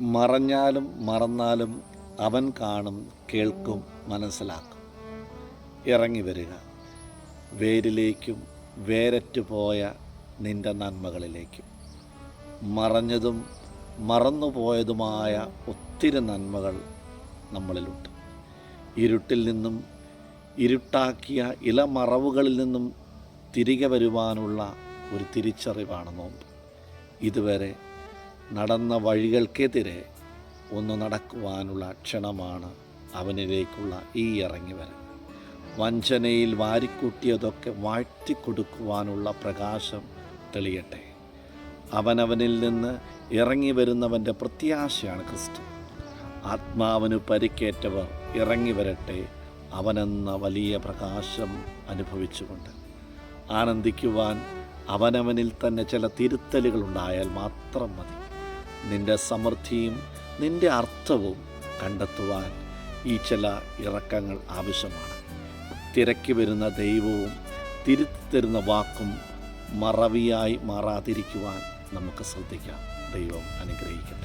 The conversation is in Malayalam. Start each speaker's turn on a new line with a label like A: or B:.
A: മറഞ്ഞാലും മറന്നാലും അവൻ കാണും കേൾക്കും മനസ്സിലാക്കും. ഇറങ്ങി വരിക. വേരിലേക്കും വേരറ്റു പോയ നിന്റെ നന്മകളിലേക്കും. മറഞ്ഞതും മറന്നുപോയതുമായ ഒത്തിരി നന്മകൾ നമ്മളിലുണ്ട്. ഇരുട്ടിൽ നിന്നും ഇരുട്ടാക്കിയ ഇലമറവുകളിൽ നിന്നും തിരികെ വരുവാനുള്ള ഒരു തിരിച്ചറിവാണ് നോമ്പ്. ഇതുവരെ നടന്ന വഴികൾക്കെതിരെ ഒന്ന് നടക്കുവാനുള്ള ക്ഷണമാണ് അവനിലേക്കുള്ള ഈ ഇറങ്ങി വരവ് വഞ്ചനയിൽ വാരിക്കൂട്ടിയതൊക്കെ വാഴ്ത്തിക്കൊടുക്കുവാനുള്ള പ്രകാശം തെളിയട്ടെ. അവനവനിൽ നിന്ന് ഇറങ്ങി വരുന്നവന്റെ പ്രത്യാശയാണ് ക്രിസ്തു. ആത്മാവിന് പരിക്കേറ്റവർ ഇറങ്ങി വരട്ടെ അവനെന്ന വലിയ പ്രകാശം അനുഭവിച്ചുകൊണ്ട്. ആനന്ദിക്കുവാൻ അവനവനിൽ തന്നെ ചില തിരുത്തലുകൾ ഉണ്ടായാൽ മാത്രം മതി. നിന്റെ സമൃദ്ധിയും നിന്റെ അർത്ഥവും കണ്ടെത്തുവാൻ ഈ ചില ഇറക്കങ്ങൾ ആവശ്യമാണ്. തിരക്കി വരുന്ന ദൈവവും തിരുത്തി തരുന്ന വാക്കും മറവിയായി മാറാതിരിക്കുവാൻ നമുക്ക് ശ്രദ്ധിക്കാം. ദൈവം അനുഗ്രഹിക്കട്ടെ.